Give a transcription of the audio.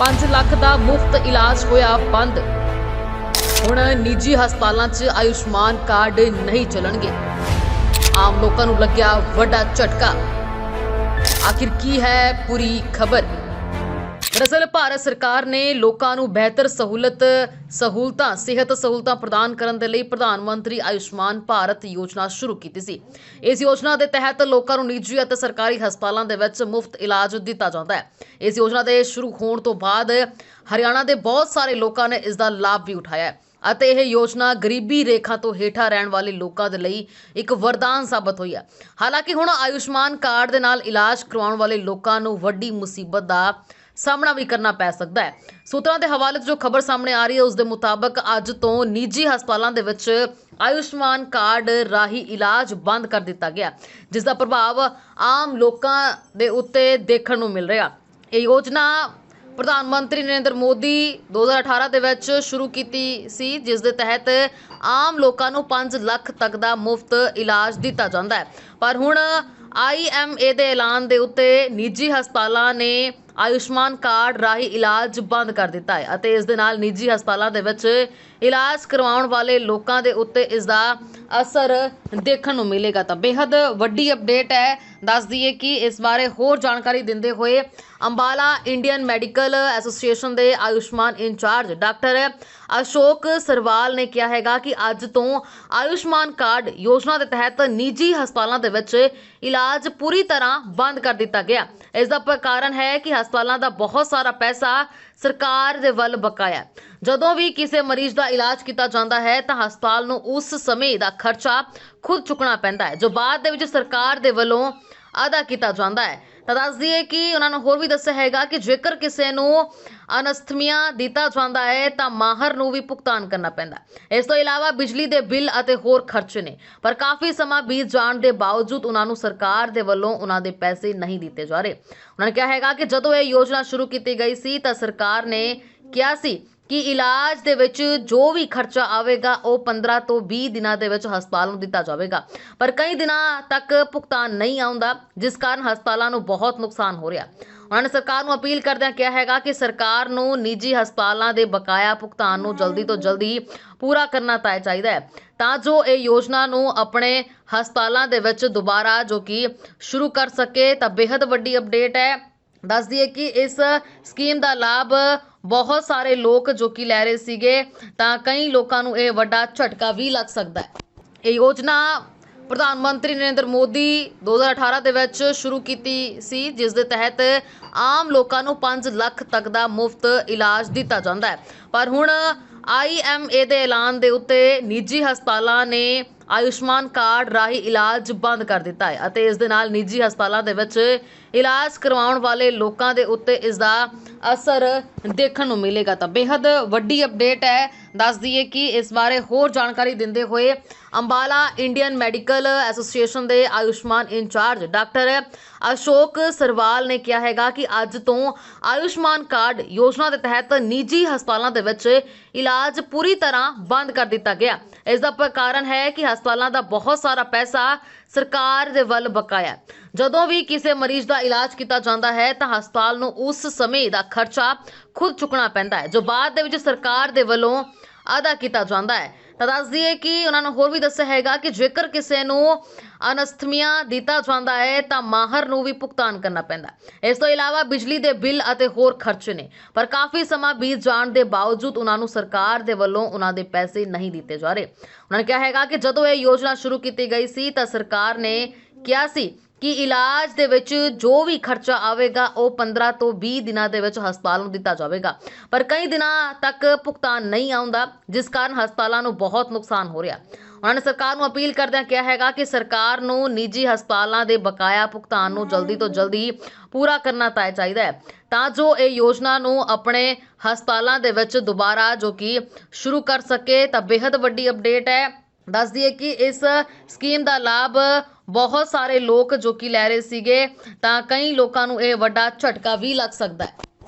5 ਲੱਖ ਦਾ ਮੁਫਤ ਇਲਾਜ ਹੋਇਆ ਬੰਦ। ਹੁਣ ਨਿੱਜੀ ਹਸਪਤਾਲਾਂ 'ਚ ਆਯੁਸ਼ਮਾਨ ਕਾਰਡ ਨਹੀਂ ਚੱਲਣਗੇ। ਆਮ ਲੋਕਾਂ ਨੂੰ ਲੱਗਿਆ ਵੱਡਾ ਝਟਕਾ। ਆਖਿਰ ਕੀ ਹੈ ਪੂਰੀ ਖਬਰ? ਦਰਅਸਲ ਭਾਰਤ ਸਰਕਾਰ ਨੇ ਲੋਕਾਂ ਨੂੰ ਬਿਹਤਰ ਸਹੂਲਤ, ਸਹੂਲਤਾਂ, ਸਿਹਤ ਸਹੂਲਤਾਂ ਪ੍ਰਦਾਨ ਕਰਨ ਦੇ ਲਈ ਪ੍ਰਧਾਨ ਮੰਤਰੀ ਆਯੁਸ਼ਮਾਨ ਭਾਰਤ ਯੋਜਨਾ ਸ਼ੁਰੂ ਕੀਤੀ ਸੀ। ਇਸ ਯੋਜਨਾ ਦੇ ਤਹਿਤ ਲੋਕਾਂ ਨੂੰ ਨਿੱਜੀ ਅਤੇ ਸਰਕਾਰੀ ਹਸਪਤਾਲਾਂ ਦੇ ਵਿੱਚ ਮੁਫਤ ਇਲਾਜ ਦਿੱਤਾ ਜਾਂਦਾ ਹੈ। ਇਸ ਯੋਜਨਾ ਦੇ ਸ਼ੁਰੂ ਹੋਣ ਤੋਂ ਬਾਅਦ ਹਰਿਆਣਾ ਦੇ ਬਹੁਤ ਸਾਰੇ ਲੋਕਾਂ ਨੇ ਇਸ ਦਾ ਲਾਭ ਵੀ ਉਠਾਇਆ ਹੈ ਅਤੇ ਇਹ ਯੋਜਨਾ ਗਰੀਬੀ ਰੇਖਾ ਤੋਂ ਹੇਠਾਂ ਰਹਿਣ ਵਾਲੇ ਲੋਕਾਂ ਦੇ ਲਈ ਇੱਕ ਵਰਦਾਨ ਸਾਬਤ ਹੋਈ ਹੈ। ਹਾਲਾਂਕਿ ਹੁਣ ਆਯੁਸ਼ਮਾਨ ਕਾਰਡ ਦੇ ਨਾਲ ਇਲਾਜ ਕਰਵਾਉਣ ਵਾਲੇ ਲੋਕਾਂ ਨੂੰ ਵੱਡੀ ਮੁਸੀਬਤ ਦਾ ਸਾਹਮਣਾ ਵੀ ਕਰਨਾ ਪੈ ਸਕਦਾ ਹੈ। ਸੂਤਰਾਂ ਦੇ ਹਵਾਲੇ ਤੋਂ ਜੋ ਖਬਰ ਸਾਹਮਣੇ ਆ ਰਹੀ ਹੈ, ਉਸ ਦੇ ਮੁਤਾਬਕ ਅੱਜ ਤੋਂ ਨਿੱਜੀ ਹਸਪਤਾਲਾਂ ਦੇ ਵਿੱਚ ਆਯੁਸ਼ਮਾਨ ਕਾਰਡ ਰਾਹੀਂ ਇਲਾਜ ਬੰਦ ਕਰ ਦਿੱਤਾ ਗਿਆ ਜਿਸ ਦਾ ਪ੍ਰਭਾਵ ਆਮ ਲੋਕਾਂ ਦੇ ਉੱਤੇ ਦੇਖਣ ਨੂੰ ਮਿਲ ਰਿਹਾ ਇਹ ਯੋਜਨਾ ਪ੍ਰਧਾਨ ਮੰਤਰੀ ਨਰਿੰਦਰ ਮੋਦੀ 2018 ਦੇ ਵਿੱਚ ਸ਼ੁਰੂ ਕੀਤੀ ਸੀ, ਜਿਸ ਦੇ ਤਹਿਤ ਆਮ ਲੋਕਾਂ ਨੂੰ 5 ਲੱਖ ਤੱਕ ਦਾ ਮੁਫਤ ਇਲਾਜ ਦਿੱਤਾ ਜਾਂਦਾ ਹੈ। ਪਰ ਹੁਣ ਆਈਐਮਏ ਦੇ ਐਲਾਨ ਦੇ ਉੱਤੇ ਨਿੱਜੀ ਹਸਪਤਾਲਾਂ ਨੇ ਆਯੁਸ਼ਮਾਨ ਕਾਰਡ ਰਾਹੀਂ ਇਲਾਜ ਬੰਦ ਕਰ ਦਿੱਤਾ ਹੈ ਅਤੇ ਇਸ ਦੇ ਨਾਲ ਨਿੱਜੀ ਹਸਪਤਾਲਾਂ ਦੇ ਵਿੱਚ ਇਲਾਜ ਕਰਵਾਉਣ ਵਾਲੇ ਲੋਕਾਂ ਦੇ ਉੱਤੇ ਇਸ ਦਾ ਅਸਰ ਦੇਖਣ ਨੂੰ ਮਿਲੇਗਾ ਤਾਂ ਬੇहद ਵੱਡੀ ਅਪਡੇਟ ਹੈ ਦੱਸ ਦਈਏ ਕਿ ਇਸ ਬਾਰੇ ਹੋਰ ਜਾਣਕਾਰੀ ਦਿੰਦੇ ਹੋਏ ਅੰਬਾਲਾ ਇੰਡੀਅਨ ਮੈਡੀਕਲ ਐਸੋਸੀਏਸ਼ਨ ਦੇ Ayushman in charge doctor Ashok Sarwal ਨੇ ਕਿਹਾ ਹੈਗਾ ਕਿ ਅੱਜ ਤੋਂ ਆਯੁਸ਼ਮਾਨ ਕਾਰਡ ਯੋਜਨਾ ਦੇ ਤਹਿਤ ਨਿੱਜੀ ਹਸਪਤਾਲਾਂ ਦੇ ਵਿੱਚ ਇਲਾਜ ਪੂਰੀ ਤਰ੍ਹਾਂ ਬੰਦ ਕਰ ਦਿੱਤਾ ਗਿਆ। ਇਸ ਦਾ ਕਾਰਨ ਹੈ ਕਿ ਹਸਪਤਾਲਾਂ ਦਾ ਬਹੁਤ ਸਾਰਾ ਪੈਸਾ ਸਰਕਾਰ ਦੇ ਵੱਲ ਬਕਾਇਆ ਜਦੋਂ ਵੀ ਕਿਸੇ ਮਰੀਜ਼ ਦਾ ਇਲਾਜ ਕੀਤਾ ਜਾਂਦਾ ਹੈ ਤਾਂ ਹਸਪਤਾਲ ਨੂੰ ਉਸ ਸਮੇਂ ਦਾ ਖਰਚਾ ਖੁਦ ਚੁੱਕਣਾ ਪੈਂਦਾ ਹੈ, ਜੋ ਬਾਅਦ ਦੇ ਵਿੱਚ ਸਰਕਾਰ ਦੇ ਵੱਲੋਂ ਅਦਾ ਕੀਤਾ ਜਾਂਦਾ ਹੈ। ਤਾਂ ਦੱਸ ਦਈਏ ਕਿ ਉਹਨਾਂ ਨੇ ਹੋਰ ਵੀ ਦੱਸਿਆ ਹੈਗਾ ਕਿ ਜੇਕਰ ਕਿਸੇ ਨੂੰ ਅਨਸਥਮੀਆ ਦਿੱਤਾ ਜਾਂਦਾ ਹੈ, ਤਾਂ ਮਾਹਰ ਨੂੰ ਵੀ ਭੁਗਤਾਨ ਕਰਨਾ ਪੈਂਦਾ ਇਸ ਤੋਂ ਇਲਾਵਾ ਬਿਜਲੀ ਦੇ ਬਿੱਲ ਅਤੇ ਹੋਰ ਖਰਚੇ ਨੇ, ਪਰ ਕਾਫੀ ਸਮਾਂ ਬੀਤ ਜਾਣ ਦੇ ਬਾਵਜੂਦ ਉਹਨਾਂ ਨੂੰ ਸਰਕਾਰ ਦੇ ਵੱਲੋਂ ਉਹਨਾਂ ਦੇ ਪੈਸੇ ਨਹੀਂ ਦਿੱਤੇ ਜਾ ਰਹੇ। ਉਹਨਾਂ ਨੇ ਕਿਹਾ ਹੈਗਾ ਕਿ ਜਦੋਂ ਇਹ ਯੋਜਨਾ ਸ਼ੁਰੂ ਕੀਤੀ ਗਈ ਸੀ, ਤਾਂ ਸਰਕਾਰ ਨੇ ਕਿਹਾ ਸੀ ਕਿ ਇਲਾਜ ਦੇ ਵਿੱਚ ਜੋ ਵੀ ਖਰਚਾ ਆਵੇਗਾ, ਉਹ 15 ਤੋਂ 20 ਦਿਨਾਂ ਦੇ ਵਿੱਚ ਹਸਪਤਾਲ ਨੂੰ ਦਿੱਤਾ ਜਾਵੇਗਾ। ਪਰ ਕਈ ਦਿਨਾਂ ਤੱਕ ਭੁਗਤਾਨ ਨਹੀਂ ਆਉਂਦਾ, ਜਿਸ ਕਾਰਨ ਹਸਪਤਾਲਾਂ ਨੂੰ ਬਹੁਤ ਨੁਕਸਾਨ ਹੋ ਰਿਹਾ। ਉਹਨਾਂ ਨੇ ਸਰਕਾਰ ਨੂੰ ਅਪੀਲ ਕਰਦਿਆਂ ਕਿਹਾ ਹੈਗਾ ਕਿ ਸਰਕਾਰ ਨੂੰ ਨਿੱਜੀ ਹਸਪਤਾਲਾਂ ਦੇ ਬਕਾਇਆ ਭੁਗਤਾਨ ਨੂੰ ਜਲਦੀ ਤੋਂ ਜਲਦੀ ਪੂਰਾ ਕਰਨਾ ਤੈਅ ਚਾਹੀਦਾ ਹੈ। ਤਾਂ ਜੋ ਇਹ ਯੋਜਨਾ ਨੂੰ ਆਪਣੇ ਹਸਪਤਾਲਾਂ ਦੇ ਵਿੱਚ ਦੁਬਾਰਾ ਜੋ ਕਿ ਸ਼ੁਰੂ ਕਰ ਸਕੇ, ਤਾਂ ਬੇहद ਵੱਡੀ ਅਪਡੇਟ ਹੈ। ਦੱਸ ਦਈਏ ਕਿ ਇਸ ਸਕੀਮ ਦਾ ਲਾਭ ਬਹੁਤ ਸਾਰੇ ਲੋਕ ਜੋ ਕਿ ਲੈ ਰਹੇ ਸੀਗੇ, ਤਾਂ ਕਈ ਲੋਕਾਂ ਨੂੰ ਇਹ ਵੱਡਾ ਝਟਕਾ ਵੀ ਲੱਗ ਸਕਦਾ ਹੈ। ਇਹ ਯੋਜਨਾ ਪ੍ਰਧਾਨ ਮੰਤਰੀ ਨਰਿੰਦਰ ਮੋਦੀ 2018 ਦੇ ਵਿੱਚ ਸ਼ੁਰੂ ਕੀਤੀ ਸੀ, ਜਿਸ ਦੇ ਤਹਿਤ ਆਮ ਲੋਕਾਂ ਨੂੰ 5 ਲੱਖ ਤੱਕ ਦਾ ਮੁਫਤ ਇਲਾਜ ਦਿੱਤਾ ਜਾਂਦਾ ਹੈ। ਪਰ ਹੁਣ ਆਈਐਮਏ ਦੇ ਐਲਾਨ ਦੇ ਉੱਤੇ ਨਿੱਜੀ ਹਸਪਤਾਲਾਂ ਨੇ ਆਯੁਸ਼ਮਾਨ ਕਾਰਡ ਰਾਹੀਂ ਇਲਾਜ ਬੰਦ ਕਰ ਦਿੱਤਾ ਹੈ ਅਤੇ ਇਸ ਦੇ ਨਾਲ ਨਿੱਜੀ ਹਸਪਤਾਲਾਂ ਦੇ ਵਿੱਚ ਇਲਾਜ ਕਰਵਾਉਣ ਵਾਲੇ ਲੋਕਾਂ ਦੇ ਉੱਤੇ ਇਸ ਦਾ ਅਸਰ ਦੇਖਣ ਨੂੰ ਮਿਲੇਗਾ। ਤਾਂ ਬੇहद ਵੱਡੀ ਅਪਡੇਟ ਹੈ। ਦੱਸ ਦਈਏ ਕਿ ਇਸ ਬਾਰੇ ਹੋਰ ਜਾਣਕਾਰੀ ਦਿੰਦੇ ਹੋਏ ਅੰਬਾਲਾ ਇੰਡੀਅਨ ਮੈਡੀਕਲ ਐਸੋਸੀਏਸ਼ਨ ਦੇ Ayushman in charge doctor Ashok Sarwal ਨੇ ਕਿਹਾ ਹੈਗਾ ਕਿ ਅੱਜ ਤੋਂ ਆਯੁਸ਼ਮਾਨ ਕਾਰਡ ਯੋਜਨਾ ਦੇ ਤਹਿਤ ਨਿੱਜੀ ਹਸਪਤਾਲਾਂ ਦੇ ਵਿੱਚ ਇਲਾਜ ਪੂਰੀ ਤਰ੍ਹਾਂ ਬੰਦ ਕਰ ਦਿੱਤਾ ਗਿਆ। ਇਸ ਦਾ ਪ- ਕਾਰਨ ਹੈ ਕਿ ਹਸਪਤਾਲਾਂ ਦਾ ਬਹੁਤ ਸਾਰਾ ਪੈਸਾ ਸਰਕਾਰ ਦੇ ਵੱਲ ਬਕਾਇਆ। ਜਦੋਂ ਵੀ ਕਿਸੇ ਮਰੀਜ਼ ਦਾ ਇਲਾਜ ਕੀਤਾ ਜਾਂਦਾ ਹੈ, ਤਾਂ ਹਸਪਤਾਲ ਨੂੰ ਉਸ ਸਮੇਂ ਦਾ ਖਰਚਾ ਖੁਦ ਚੁੱਕਣਾ ਪੈਂਦਾ ਹੈ, ਜੋ ਬਾਅਦ ਦੇ ਵਿੱਚ ਸਰਕਾਰ ਦੇ ਵੱਲੋਂ ਅਦਾ ਕੀਤਾ ਜਾਂਦਾ ਹੈ। ਤਾਂ ਦੱਸ ਦਈਏ ਕਿ ਉਹਨਾਂ ਨੇ ਹੋਰ ਵੀ ਦੱਸਿਆ ਹੈਗਾ ਕਿ ਜੇਕਰ ਕਿਸੇ ਨੂੰ ਅਨਸਥਮੀਆ ਦਿੱਤਾ ਜਾਂਦਾ ਹੈ, ਤਾਂ ਮਾਹਰ ਨੂੰ ਵੀ ਭੁਗਤਾਨ ਕਰਨਾ ਪੈਂਦਾ ਇਸ ਤੋਂ ਇਲਾਵਾ ਬਿਜਲੀ ਦੇ ਬਿੱਲ ਅਤੇ ਹੋਰ ਖਰਚੇ ਨੇ। ਪਰ ਕਾਫੀ ਸਮਾਂ ਬੀਤ ਜਾਣ ਦੇ ਬਾਵਜੂਦ ਉਹਨਾਂ ਨੂੰ ਸਰਕਾਰ ਦੇ ਵੱਲੋਂ ਉਹਨਾਂ ਦੇ ਪੈਸੇ ਨਹੀਂ ਦਿੱਤੇ ਜਾ ਰਹੇ। ਉਹਨਾਂ ਨੇ ਕਿਹਾ ਹੈਗਾ ਕਿ ਜਦੋਂ ਇਹ ਯੋਜਨਾ ਸ਼ੁਰੂ ਕੀਤੀ ਗਈ ਸੀ, ਤਾਂ ਸਰਕਾਰ ਨੇ ਕਿਹਾ ਸੀ ਕਿ ਇਲਾਜ ਦੇ ਵਿੱਚ ਜੋ ਵੀ ਖਰਚਾ ਆਵੇਗਾ, ਉਹ 15 ਤੋਂ 20 ਦਿਨਾਂ ਦੇ ਵਿੱਚ ਹਸਪਤਾਲ ਨੂੰ ਦਿੱਤਾ ਜਾਵੇਗਾ। ਪਰ ਕਈ ਦਿਨਾਂ ਤੱਕ ਭੁਗਤਾਨ ਨਹੀਂ ਆਉਂਦਾ, ਜਿਸ ਕਾਰਨ ਹਸਪਤਾਲਾਂ ਨੂੰ ਬਹੁਤ ਨੁਕਸਾਨ ਹੋ ਰਿਹਾ। ਉਹਨਾਂ ਨੇ ਸਰਕਾਰ ਨੂੰ ਅਪੀਲ ਕਰਦਿਆਂ ਕਿਹਾ ਹੈਗਾ ਕਿ ਸਰਕਾਰ ਨੂੰ ਨਿੱਜੀ ਹਸਪਤਾਲਾਂ ਦੇ ਬਕਾਇਆ ਭੁਗਤਾਨ ਨੂੰ ਜਲਦੀ ਤੋਂ ਜਲਦੀ ਪੂਰਾ ਕਰਨਾ ਤੈਅ ਚਾਹੀਦਾ ਹੈ। ਤਾਂ ਜੋ ਇਹ ਯੋਜਨਾ ਨੂੰ ਆਪਣੇ ਹਸਪਤਾਲਾਂ ਦੇ ਵਿੱਚ ਦੁਬਾਰਾ ਜੋ ਕਿ ਸ਼ੁਰੂ ਕਰ ਸਕੇ, ਤਾਂ ਬੇहद ਵੱਡੀ ਅਪਡੇਟ ਹੈ। ਦੱਸ ਦਈਏ ਕਿ ਇਸ ਸਕੀਮ ਦਾ ਲਾਭ ਬਹੁਤ ਸਾਰੇ ਲੋਕ ਜੋ ਕਿ ਲੈ ਰਹੇ ਸੀਗੇ, ਤਾਂ ਕਈ ਲੋਕਾਂ ਨੂੰ ਇਹ ਵੱਡਾ ਝਟਕਾ ਵੀ ਲੱਗ ਸਕਦਾ ਹੈ।